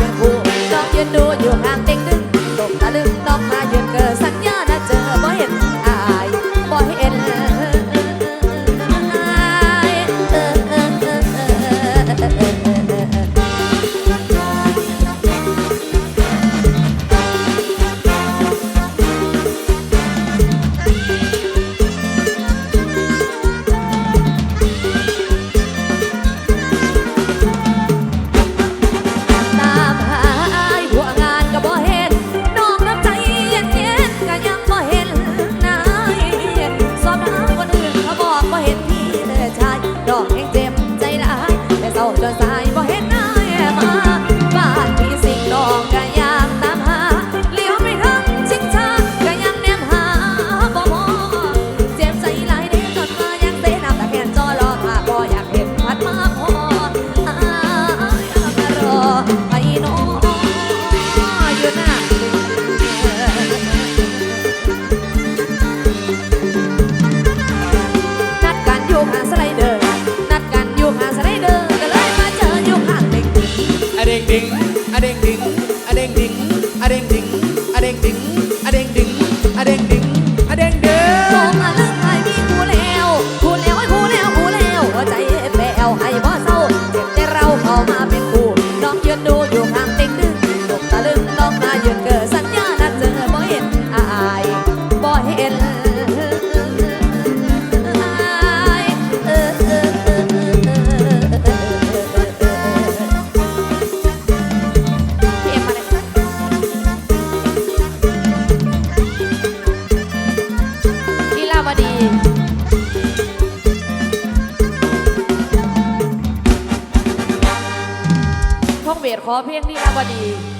ยังอู่ต้องยืนดูอยู่ห่างเด็กดึ ดิ้งอะเด้งดิงอะเด้งดิงอะเด้งดิงอะเด้งดิงอะเด้งดิงอะเด้งดิงอะเด้งเด้ง โทรมาเรื่องไอ้พี่กูแล้วกูแล้วไอ้กูแล้วกูแล้วหัวใจแปลวไอ้ สขอเพียงนี้นะอดี